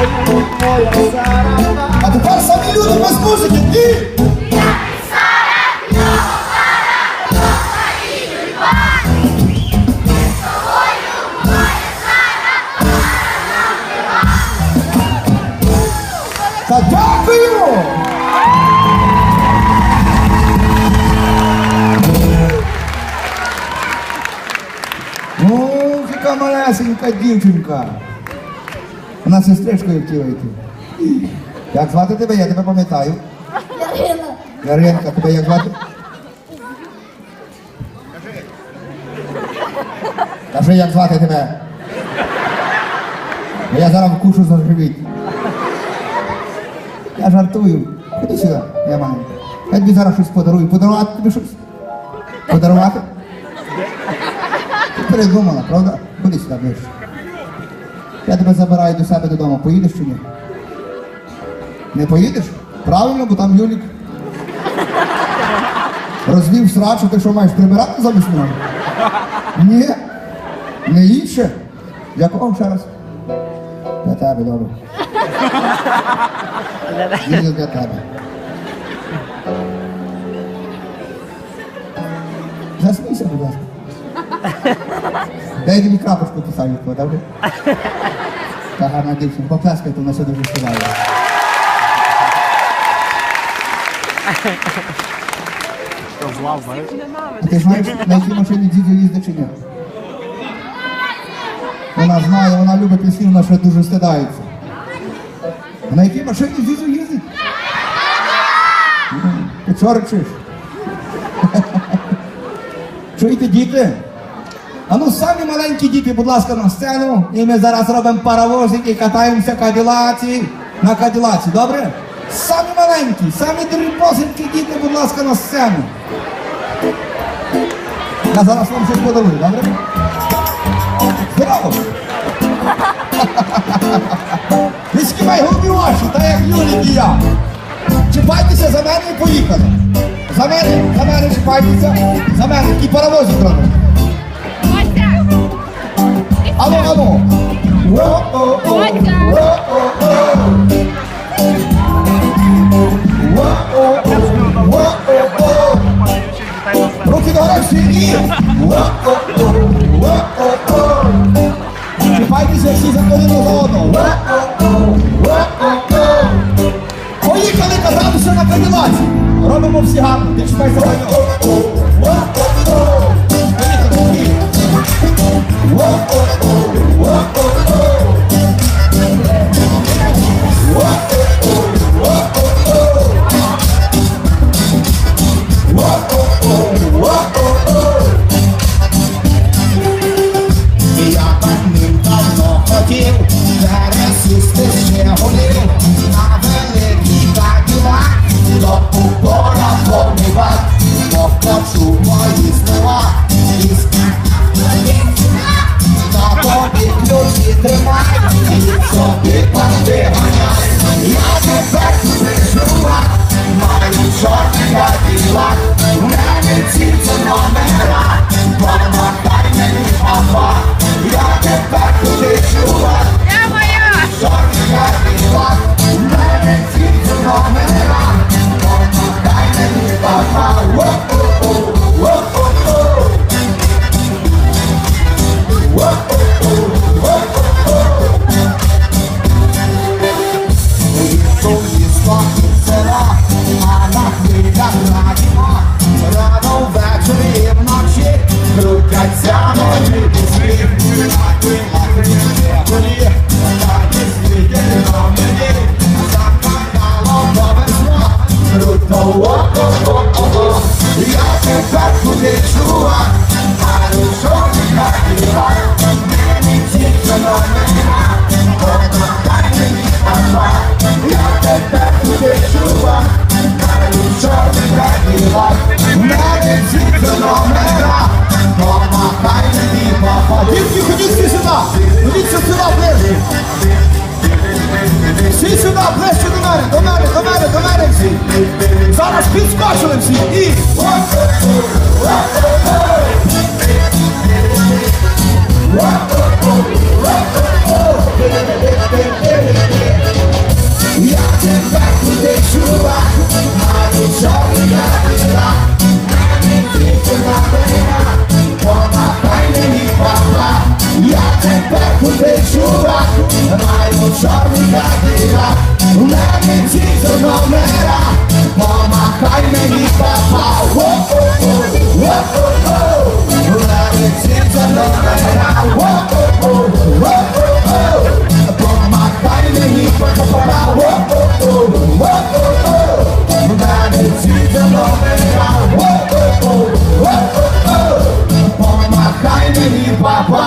тобою моя Сара. А тепер самі люди без музики. І... Та дякую! Ох, яка малесенька дівчинка. Вона сестричкою хотіла йти. Як звати тебе? Я тебе пам'ятаю. Ярина. Яринка, тебе як звати? Кажи, як звати тебе? Я зараз вкушу за живіт. Я жартую. Ходи сюди, я маю. Я тобі зараз щось подарую. Подарувати тобі щось? Подарувати? Ти передумала, правда? Ходи сюди ближче. Я тебе забираю до себе додому. Поїдеш чи ні? Не поїдеш? Правильно, бо там Юлік. Розвів срачу, ти що маєш прибирати замість нього? Ні. Не інше. Для кого ще раз? Для тебе, добре. Їду для тебе. Засмійся, будь ласка. Дай тобі крапочку поставлю, добре? Та гарна дівчинка, поплескайте, вона все дуже співає. Ти знаєш, на якій машині дідо їздить чи ні? Вона знає, вона любить пісні, вона ще дуже стидається. А на якій машині дідо їздить? Ти чого речиш? Чуєте, діти? А ну самі маленькі діти, будь ласка, на сцену. І ми зараз робимо паровозик і катаємося каділаці на каділаці, добре? Самі маленькі, самі дрібосенькі діти, будь ласка, на сцену. Я зараз вам щось подарую, добре? Здорово! Не скимай голубі очі, та як Юлік і я. Чіпайтеся за мене і поїхали. За мене, за мене чіпайтеся. За мене, такий паровозик робимо. Во-о-о, во-о-о. Круто, о-о-о-о, я тепер туди чувак, а що ти хотіла, мені тільки номера, помотай мені папа, я тепер туди чувак, а що ти хотіла, мені тільки номера, Камінці до номера, помахай мені папа. Камінці до номера, помахай мені папа. Камінці до номера, помахай мені папа.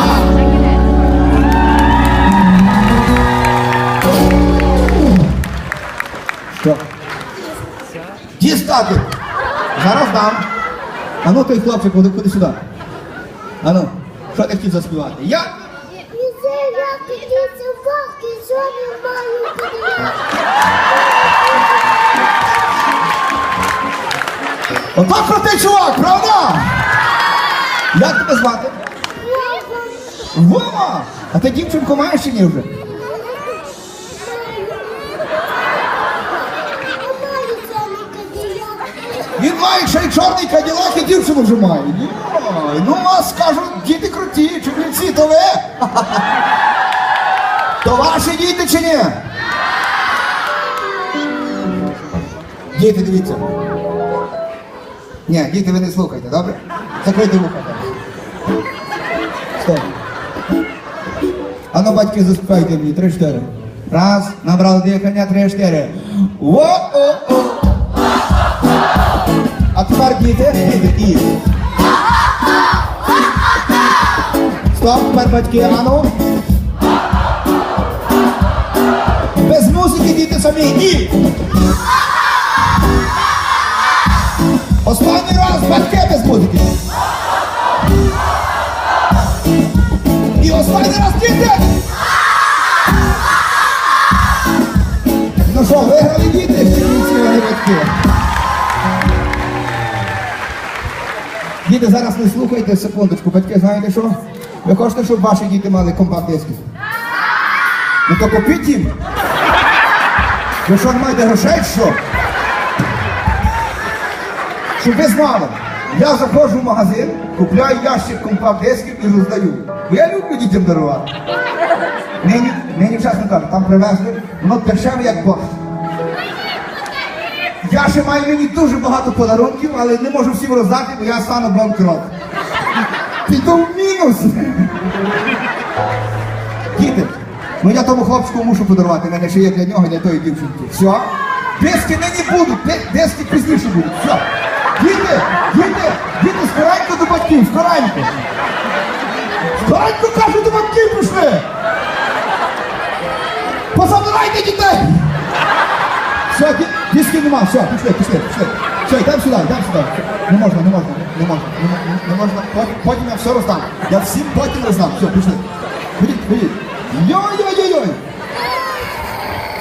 Зараз дам. А ну той хлопчик, куди, куди сюди. А ну, що ти хотів заспівати? Я. Ото крутий чувак, правда? Як тебе звати? Вова! А ти дівчинку маєш чи ні вже? Він має ще й чорний каділак і дівчину вже має. Йой, Ну, а скажу, діти круті, чоловіці, то ви? То ваші діти чи ні? Діти, дивіться. Ні, діти, ви не слухайте, добре? Закрийте вуха. Стоп. А ну, батьки, заспівайте мені, три-чотири. Раз, набрали дихання, три-чотири. Во-о-о. А тепер діти, діти, і. Стоп, тепер батьки, а ну. Без музики діти самі, і. Останній раз батьки без музики. І останній раз діти. Ну що, виграли діти? Чи ні, батьки? Діти, зараз не слухайте секундочку. Батьки, знаєте що? Ви хочете, щоб ваші діти мали компакт-диски? Ну то купіть їм. Ви що, не маєте грошей, що? Щоб ви знали, я заходжу в магазин, купляю ящик компакт-дисків і роздаю. Бо я люблю дітям дарувати. Нині, нині чесно кажу, там привезли, воно дешеве як борщ. Я ще маю мені дуже багато подарунків, але не можу всім роздати, бо я стану банкрот. Піду в мінус. Діти, ну я тому хлопчику мушу подарувати, мене ще є для нього для тої дівчинки. Все? Диски нині будуть, ди- диски пізніше будуть. Все. Діти, діти, діти, скоренько до батьків, скоренько. Скоренько кажу, до батьків пішли. Позабирайте дітей. Все, ді- диски нема, все, пішли, пішли, пішли. Все, йдемо сюди, йдемо сюди. Не можна, не можна, не можна, не, мо- не можна. Потім, я все роздам. Я всім потім роздам. Все, пішли. Ходіть, ходіть. Йой-йой-йой-йой.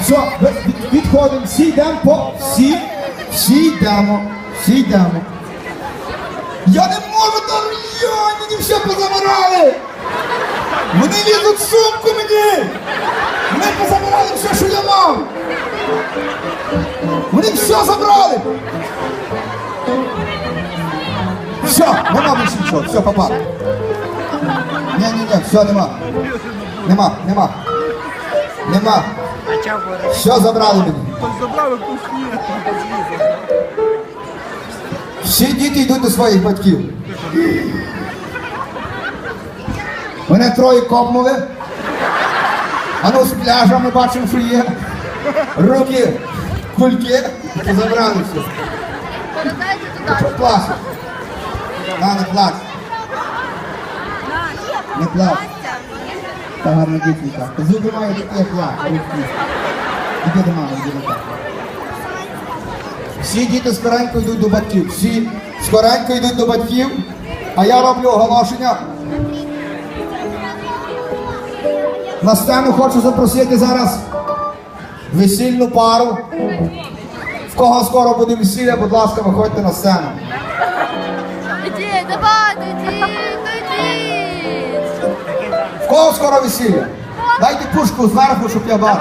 Все, від- відходимо, всі йдемо по. Всі, всі йдемо, всі йдемо. Я не можу там, йой, мені все позабирали. Вони лізуть в сумку мені. Вони позабирали все, що я мав. Нема все, папа. Ні, ні, ні, все, нема. Нема, нема. Нема. Все забрали мені. Забрали. Всі діти йдуть до своїх батьків. Мене троє копнули. А ну з пляжа ми бачимо, що є. Руки, кульки, забрали все. Що плачеш? На, не плач. Не плач. Та гарна дівчинка. Зуби має такі, ручки. Іди до мами, іди до тата. Всі діти скоренько йдуть до батьків. Всі скоренько йдуть до батьків, а я роблю оголошення. На сцену хочу запросити зараз весільну пару. В кого скоро буде весілля, будь ласка, виходьте на сцену. В кого скоро весілля? Дайте пушку зверху, щоб я бачив.